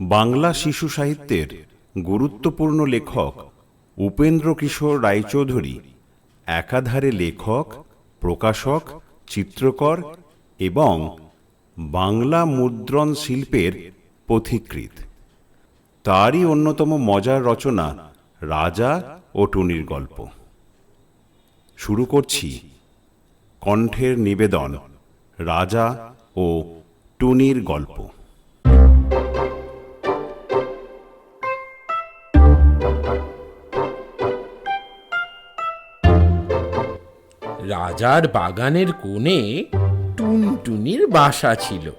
বাংলা শিশু সাহিত্যের গুরুত্বপূর্ণ লেখক উপেন্দ্র কিশোর রায়চৌধুরী, একাধারে লেখক, প্রকাশক, চিত্রকর এবং বাংলা মুদ্রণ শিল্পের পথিকৃৎ। তারই অন্যতম মজার রচনা রাজা ও টুনির গল্প। শুরু করছি। কণ্ঠের নিবেদন রাজা ও টুনির গল্প। রাজার বাগানের কোণে টুনটুনির বাসা ছিল।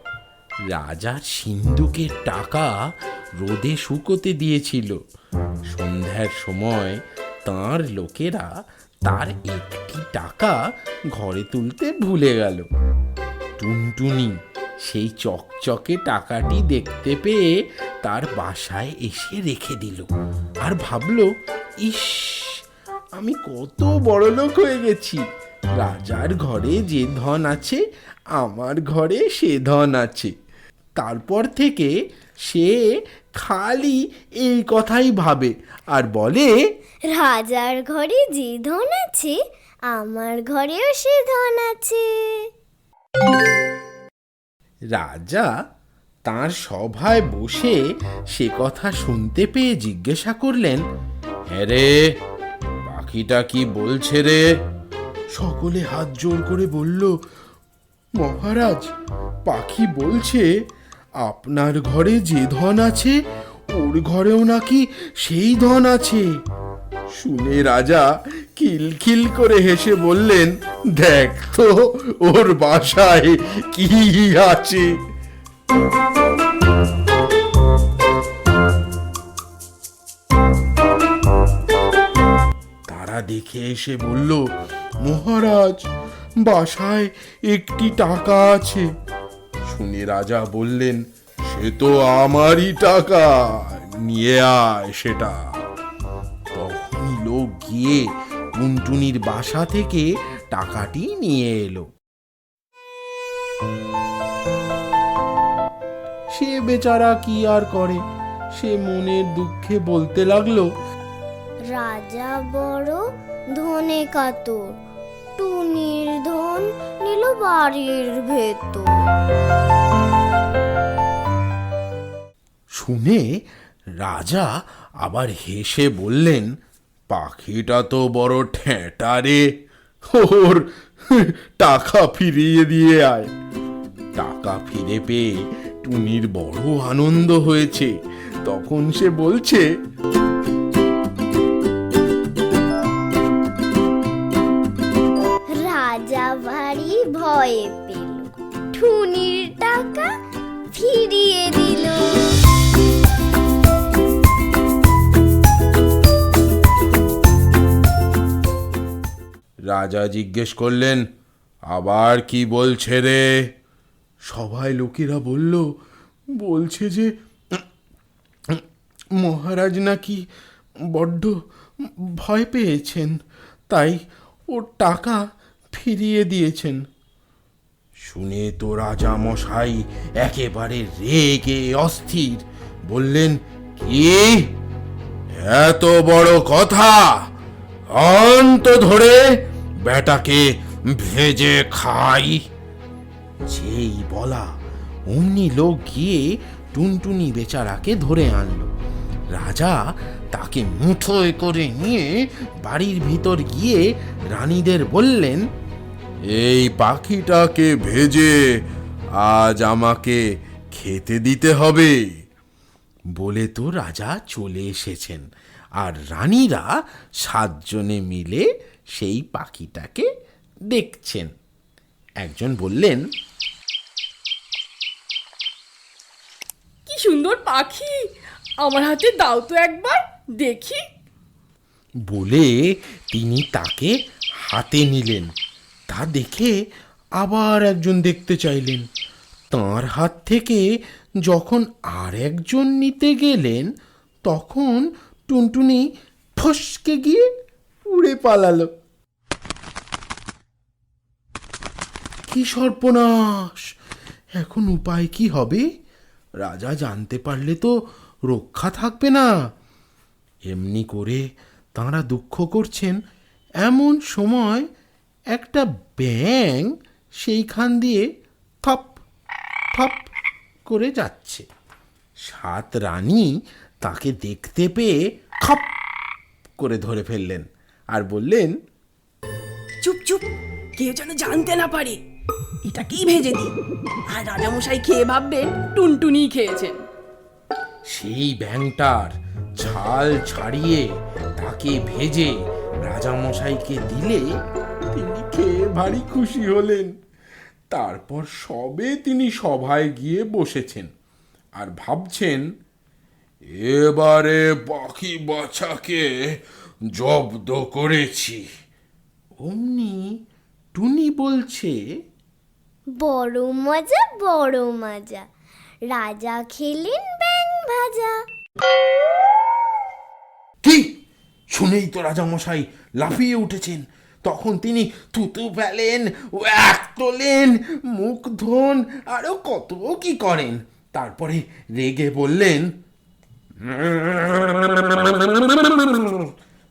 রাজার সিন্ধুকের টাকা রোদে শুকোতে দিয়েছিল। সন্ধ্যার সময় তার লোকেরা তার একটি টাকা ঘরে তুলতে ভুলে গেল। টুনটুনি সেই চকচকে টাকাটি দেখতে পেয়ে তার বাসায় এসে রেখে দিল আর ভাবল, ইস, আমি কত বড় লোক হয়ে গেছি। রাজার ঘরে যে ধন আছে আমার ঘরে সে ধন আছে। তারপর থেকে সে খালি এই কথাই ভাবে আর বলে রাজার ঘরে যে ধন আছে আমার ঘরেও সে ধন আছে। রাজা তার সভায় বসে সে কথা শুনতে পেয়ে জিজ্ঞাসা করলেন হ্যাঁ রে পাখিটা কি বলছে রে? সকলে হাত জোর করে বলল, মহারাজ, পাখি বলছে, আপনার ঘরে যে ধন আছে, ওর ঘরেও নাকি সেই ধন আছে। শুনে রাজা খিলখিল করে হেসে বললেন, দেখ তো, ওর বাসায় কি আছে? তারা দেখে এসে বলল মহারাজ, বাসায় একটি টাকা আছে। শুনে রাজা বললেন, সে তো আমারই টাকা, নিয়ে আয় সেটা। তখনই লোক গিয়ে টুনটুনির বাসা থেকে টাকাটি নিয়ে এলো। সে বেচারা কি আর করে? সে মনের দুঃখে বলতে লাগল, রাজা বড় ধনে কাতর টুনির ধন, নিল বাড়ির ভেতর। শুনে রাজা আবার হেসে বললেন, পাখিটা তো বড় ঠেঁটা রে, ওর টাকা ফিরিয়ে দিয়ে আয়। টাকা ফিরে পেয়ে টুনির বড় আনন্দ হয়েছে। তখন সে বলছে ভয়ে পেল। টুনির টাকা ফিরিয়ে দিল। রাজা জিজ্ঞেস করলেন, আবার কি বলছে রে? সবাই লোকেরা বলল, বলছে যে, মহারাজ নাকি বড্ড ভয় পেয়েছেন, তাই ওর টাকা ফিরিয়ে দিয়েছেন। শুনে তো রাজা মশাই একেবারে রেগে অস্থির। বললেন, কি? এত বড় কথা? অন্ত ধরে বেটাকে ভেজে খাই? যেই বলা, অমনি লোক গিয়ে টুনটুনি বেচারাকে ধরে আনলো। রাজা তাকে মুঠোয় করে নিয়ে বাড়ির ভিতর গিয়ে রানীদের বললেন এই পাখিটাকে ভেজে আজ আমাকে খেতে দিতে হবে। বলে তো রাজা চলে এসেছেন। আর রানীরা সাতজনে মিলে সেই পাখিটাকে দেখছেন। একজন বললেন কি সুন্দর পাখি! আমার হাতে দাও তো একবার দেখি। বলে তিনি তাকে হাতে নিলেন। তা দেখে আবার একজন দেখতে চাইলেন। তার হাত থেকে যখন আর একজন নিতে গেলেন, তখন টুনটুনি ফসকে গিয়ে উড়ে পালালো। কি সর্বনাশ! এখন উপায় কি হবে? রাজা জানতে পারলে তো রক্ষা থাকবে না। এমনি করে তাঁরা দুঃখ করছেন, এমন সময় একটা ব্যাং সেইখান দিয়ে থপ থপ করে যাচ্ছে। সাত রানী তাকে দেখতে পেয়ে খপ করে ধরে ফেললেন আর বললেন চুপ চুপ কেউ যেন জানতে না পারে। এটাকেই ভেজে দিই। আর রাজামশাই খেয়ে ভাববেন টুনটুনি খেয়েছেন। সেই ব্যাংটার ছাল ছাড়িয়ে তাকে ভেজে রাজামশাইকে দিলে খেয়ে ভারী খুশি হলেন। তারপর সবে তিনি সভায় গিয়ে বসেছেন আর ভাবছেন এবারে পাখি বাছাকে জব্দ করেছি। অমনি টুনি বলছে বড় মজা বড় মজা। রাজা খেলেন ব্যাং ভাজা। কি? শুনেই তো রাজামশাই লাফিয়ে উঠেছেন। তখন তিনি থুতু ফেলেন ওয়াক তোলেন, মুখ ধোন, আরও কত কি করেন। তারপরে রেগে বললেন,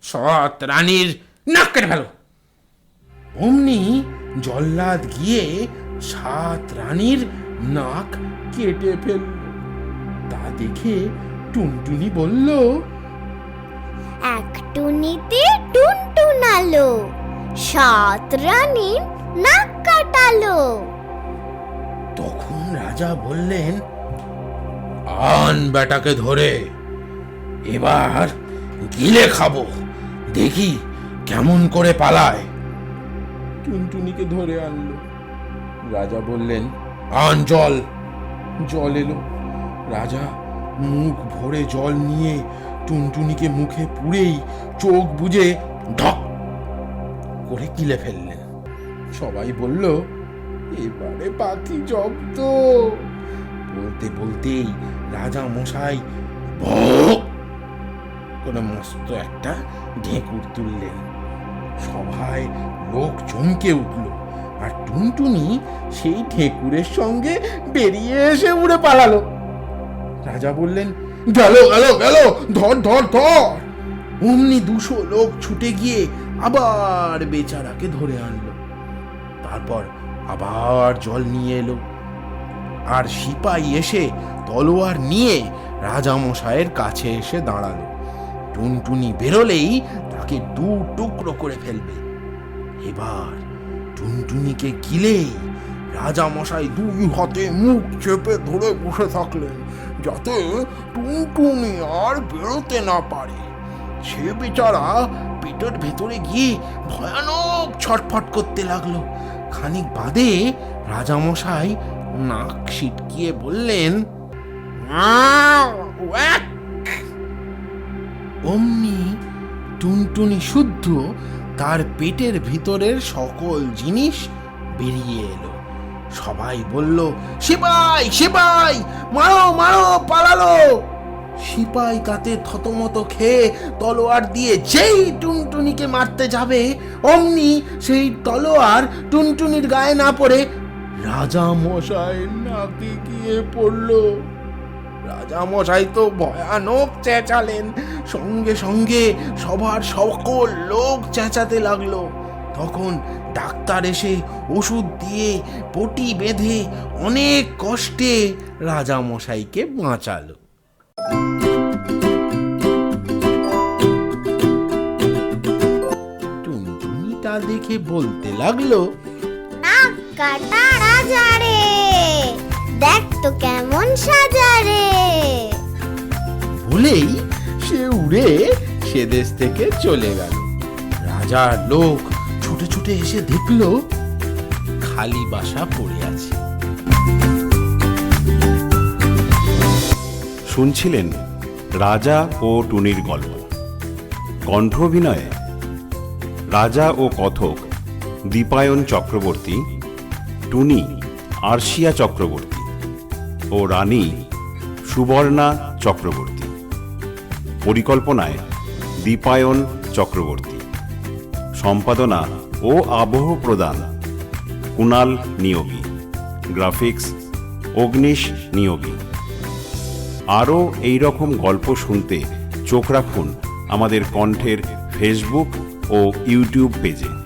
সৎ রানীর নাক কেটে ফেলো। অমনি জল্লাদ গিয়ে সাত রানীর নাক কেটে ফেলল। তা দেখে টুনটুনি বলল, এক টুনিতে টুনটুনালো। সাত রানীর নাক কাটালো। তখন রাজা বললেন আন বেটাকে ধরে এবার গিলে খাব দেখি কেমন করে পালায়। টুনটুনিকে ধরে আনলো। রাজা বললেন আন জল। জল এলো। রাজা মুখ ভরে জল নিয়ে টুনটুনিকে মুখে পুড়েই চোখ বুজে ঢক করে কিলে ফেললেন সবাই বলল, এবারে পাখি জব্দ। বলতে বলতেই রাজা মশাই করে মস্ত একটা ঢেকুর তুললেন। সভায় লোক চমকে উঠল আর টুনটুনি সেই ঠেকুরের সঙ্গে বেরিয়ে এসে উড়ে পালালো। রাজা বললেন, গেল গেল গেল, ধর ধর ধর! অমনি দুশো লোক ছুটে গিয়ে আবার বেচারাকে ধরে আনলো। তারপর আবার জল নিয়ে এলো। আর সিপাই এসে তলোয়ার নিয়ে রাজামশাইয়ের কাছে এসে দাঁড়াল। টুনটুনি বেরোলেই তাকে দু টুকরো করে ফেলবে। এবার টুনটুনিকে গিলেই রাজামশাই দুই হাতে মুখ চেপে ধরে বসে থাকলেন, যাতে টুনটুনি আর বেরোতে না পারে। সে বেচারা পেটের ভেতরে গিয়ে ভয়ানক ছটফট করতে লাগল। খানিক বাদে রাজামশাই নাক ছিটকিয়ে বললেন "আউ, অমনি টুনটুনি শুদ্ধ তার পেটের ভিতরের সকল জিনিস বেরিয়ে এলো। সবাই বলল সিপাই সিপাই মারো মারো পালালো! সিপাই তাতে থতমত খেয়ে তলোয়ার দিয়ে যেই টুনটুনিকে মারতে যাবে, অমনি সেই তলোয়ার টুনটুনির গায়ে না পড়ে রাজা মশাই নাকে গিয়ে পড়ল। রাজা মশাই তো ভয়ানক চেঁচালেন। সঙ্গে সঙ্গে সবার সকল লোক চেঁচাতে লাগল। তখন ডাক্তার এসে ওষুধ দিয়ে পটি বেঁধে অনেক কষ্টে রাজা মশাইকে বাঁচালো। টুনটুনি তা দেখে বলতে লাগল নাক কাটা রাজা রে। দেখ তো কেমন সাজা রে। বলেই সে উড়ে সে দেশ থেকে চলে গেল। রাজার লোক ছুটে ছুটে এসে দেখল খালি বাসা পড়ে আছে। শুনছিলেন রাজা ও টুনির গল্প। কণ্ঠ অভিনয়ে রাজা ও কথক দীপায়ন চক্রবর্তী, টুনি আরশিয়া চক্রবর্তী ও রানী সুবর্ণা চক্রবর্তী। পরিকল্পনায় দীপায়ন চক্রবর্তী। সম্পাদনা ও আবহ প্রদান কুণাল নিয়োগী। গ্রাফিক্স অগ্নিশ নিয়োগী। আরও এই রকম গল্প শুনতে চোখ রাখুন আমাদের কণ্ঠের ফেসবুক ও ইউটিউব পেজে।